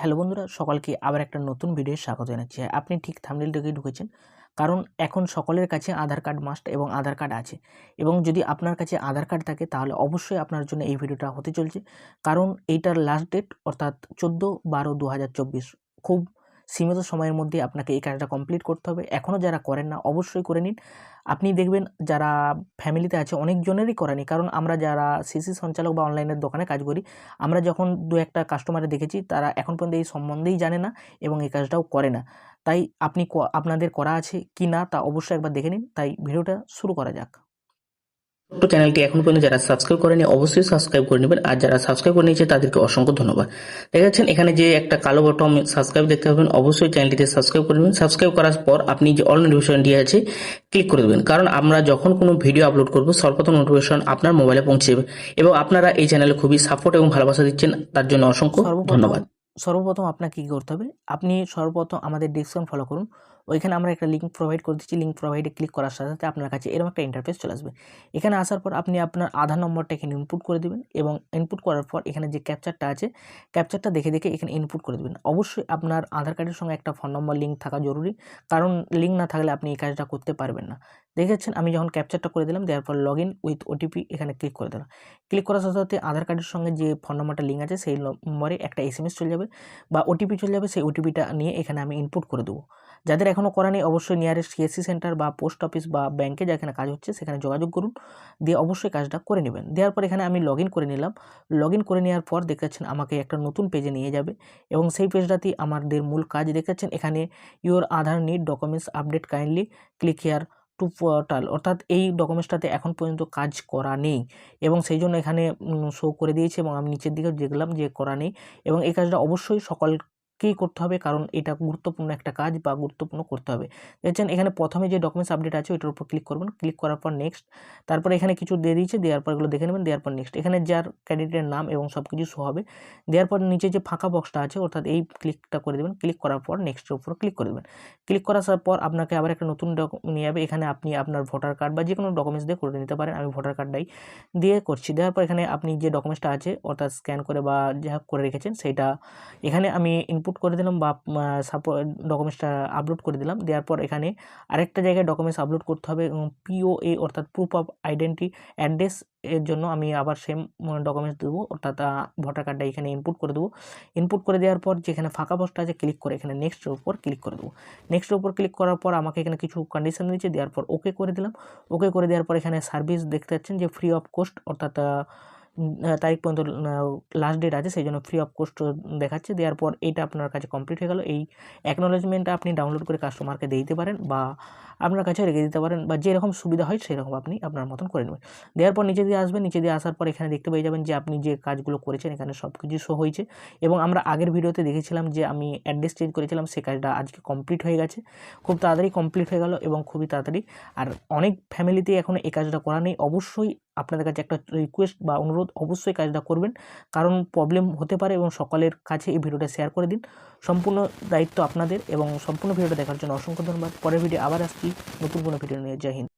Hello বন্ধুরা, সকালকে আবার একটা নতুন ভিডিও স্বাগত জানাচ্ছি। আপনি ঠিক থামনেল থেকেই ঢুকেছেন, কারণ এখন সকলের কাছে আধার কার্ড মাস্ট এবং আধার কার্ড আছে। এবং যদি আপনার কাছে আধার কার্ড থাকে, তাহলে অবশ্যই আপনার জন্য এই ভিডিওটা হতে চলছে। কারণ এইটার লাস্ট ডেট অর্থাৎ চোদ্দ বারো দু খুব সীমিত সময়ের মধ্যে আপনাকে এই কাজটা কমপ্লিট করতে হবে। এখনও যারা করেন না, অবশ্যই করে নিন। আপনি দেখবেন যারা ফ্যামিলিতে আছে, অনেকজনেরই করেনি কারণ আমরা যারা সিসি সঞ্চালক বা অনলাইনের দোকানে কাজ করি, আমরা যখন দু একটা কাস্টমারে দেখেছি, তারা এখন পর্যন্ত এই সম্বন্ধেই জানে না এবং এই কাজটাও করে না। তাই আপনি আপনাদের করা আছে কি না তা অবশ্যই একবার দেখে নিন। তাই ভিডিওটা শুরু করা যাক। ছোট্ট চ্যানেলটি এখন পর্যন্ত যারা সাবস্ক্রাইব করেনি অবশ্যই সাবস্ক্রাইব করে নেবেন। আর যারা সাবস্ক্রাইব করে নিয়েছে তাদেরকে অসংখ্য ধন্যবাদ। দেখা যাচ্ছেন এখানে যে একটা কালো বটম সাবস্ক্রাইব দেখতে পাবেন অবশ্যই চ্যানেলটিতে সাবস্ক্রাইব করে নেবেন। সাবস্ক্রাইব করার পর আপনি যে অল নোটিফিকেশনটি আছে ক্লিক করে দেবেন। কারণ আমরা যখন কোনো ভিডিও আপলোড করব সর্বপ্রথম নোটিফিকেশন আপনার মোবাইলে পৌঁছে যাবে। এবং আপনারা এই চ্যানেলে খুবই সাপোর্ট এবং ভালোবাসা দিচ্ছেন তার জন্য অসংখ্য ধন্যবাদ। সর্বপ্রথম আপনাকে কী করতে হবে? আপনি সর্বপ্রথম আমাদের ডিসক্রিপশন ফলো করুন। ওইখানে আমরা একটা লিঙ্ক প্রোভাইড করে দিচ্ছি। লিঙ্ক প্রোভাইডে ক্লিক করার সাথে সাথে আপনার কাছে এরকম একটা ইন্টারফেস চলে আসবে। এখানে আসার পর আপনি আপনার আধার নম্বরটা এখানে ইনপুট করে দেবেন এবং ইনপুট করার পর এখানে যে ক্যাপচারটা আছে ক্যাপচারটা দেখে দেখে এখানে ইনপুট করে দেবেন। অবশ্যই আপনার আধার কার্ডের সঙ্গে একটা ফোন নম্বর লিঙ্ক থাকা জরুরি। কারণ লিঙ্ক না থাকলে আপনি এই কাজটা করতে পারবেন না। দেখেছেন? আমি যখন ক্যাপচারটা করে দিলাম, দেওয়ার পর লগ ইন উইথ ওটিপি এখানে ক্লিক করে দিলাম। ক্লিক করার সাথে সাথে আধার কার্ডের সঙ্গে যে ফোন নম্বরটা লিঙ্ক আছে, সেই নম্বরে একটা এস চলে যাবে। বা ওটিপি চলে যাবে, সেই ওটিপিটা নিয়ে এখানে আমি ইনপুট করে দেবো। যাদের এখনও করা নেই, অবশ্যই নিয়ারেস্ট সিএসসি সেন্টার বা পোস্ট অফিস বা ব্যাংকে যেখানে কাজ হচ্ছে, সেখানে যোগাযোগ করুন। দিয়ে অবশ্যই কাজটা করে নেবেন। দেওয়ার পর এখানে আমি লগ করে নিলাম। লগ করে নেওয়ার পর দেখতে পাচ্ছেন আমাকে একটা নতুন পেজে নিয়ে যাবে এবং সেই পেজটাতেই আমাদের মূল কাজ দেখতে পাচ্ছেন এখানে your Aadhaar need documents update kindly click here to portal, অর্থাৎ এই ডকুমেন্টসটাতে এখন পর্যন্ত কাজ করা নেই। এবং সেই জন্য এখানে শো করে দিয়েছে এবং আমি নিচের দিকে দেখলাম যে করা নেই। এবং এই কাজটা অবশ্যই সকলকেই করতে হবে? কারণ এটা গুরুত্বপূর্ণ একটা কাজ বা গুরুত্বপূর্ণ করতে হবে। দেখছেন, এখানে প্রথমে যে ডকুমেন্টস আপডেট আছে, ওইটার উপর ক্লিক করবেন। ক্লিক করার পর নেক্সট তারপর এখানে কিছু দিয়ে দিয়েছে, দেওয়ার পর এগুলো দেখে নেবেন, দেওয়ার পর নেক্সট এখানে যার ক্যান্ডিডেটের নাম এবং সব কিছু শো হবে। দেওয়ার পর নিচে যে ফাঁকা বক্সটা আছে, অর্থাৎ এই ক্লিকটা করে দেবেন। ক্লিক করার পর নেক্সটের উপর ক্লিক করে দেবেন। ক্লিক করার পর আপনাকে আবার একটা নতুন ডক- নিয়ে যাবে। এখানে আপনি আপনার ভোটার কার্ড বা যে কোনো ডকুমেন্টস দিয়ে করে নিতে পারেন। আমি ভোটার কার্ডটাই দিয়ে করছি। দেওয়ার পর এখানে আপনি যে ডকুমেন্টসটা আছে, অর্থাৎ স্ক্যান করে বা যা করে রেখেছেন সেইটা এখানে আমি ইনপুট করে দিলাম বা সাপো ডকুমেন্টসটা আপলোড করে দিলাম। দেওয়ার পর এখানে আরেকটা জায়গায় ডকুমেন্টস আপলোড করতে হবে পিওএ অর্থাৎ প্রুফ অফ আইডেন্টি অ্যাড্রেস এর জন্য আমি আবার সেম ডকুমেন্টস দেবো। অর্থাৎ ভোটার কার্ডটা এখানে ইনপুট করে দেবো। ইনপুট করে দেওয়ার পর যেখানে ফাঁকা বক্সটা আছে ক্লিক করে এখানে নেক্সটের উপর ক্লিক করে দেবো। নেক্সটের উপর ক্লিক করার পর আমাকে এখানে কিছু কন্ডিশন দিয়েছে দেওয়ার পর ওকে করে দিলাম। ওকে করে দেওয়ার পর এখানে সার্ভিস দেখতে পাচ্ছেন যে ফ্রি অফ কোস্ট অর্থাৎ তারিখ পর্যন্ত লাস্ট ডেট আছে সেই জন্য ফ্রি অফ কোস্ট দেখাচ্ছে। দেওয়ার পর এইটা আপনার কাছে কমপ্লিট হয়ে গেল। এই অ্যাকনোলেজমেন্টটা আপনি ডাউনলোড করে কাস্টমারকে দিয়ে দিতে পারেন বা আপনার কাছে রেখে দিতে পারেন বা যেরকম সুবিধা হয় সেরকম আপনি আপনার মতন করে নেবেন। দেওয়ার পর নিচে দিয়ে আসবেন। নিচে দিয়ে আসার পর এখানে দেখতে পেয়ে যাবেন যে আপনি যে কাজগুলো করেছেন, এখানে সব কিছু শো হয়েছে। এবং আমরা আগের ভিডিওতে দেখেছিলাম যে আমি অ্যাড্রেস চেঞ্জ করেছিলাম সেই কাজটা আজকে কমপ্লিট হয়ে গেছে। খুব তাড়াতাড়ি কমপ্লিট হয়ে গেল এবং খুবই তাড়াতাড়ি। আর অনেক ফ্যামিলিতে এখনও এই কাজটা করা নেই। অবশ্যই আপনাদের কাছে একটা রিকোয়েস্ট বা অনুরোধ অবশ্যই কাজটা করবেন। কারণ প্রবলেম হতে পারে এবং সকলের কাছে এই ভিডিওটা শেয়ার করে দিন। সম্পূর্ণ দায়িত্ব আপনাদের এবং সম্পূর্ণ ভিডিওটা দেখার জন্য অসংখ্য ধন্যবাদ। পরের ভিডিও আবার আসছি। নতুন কোনো ভিডিও নিয়ে। জয় হিন্দ।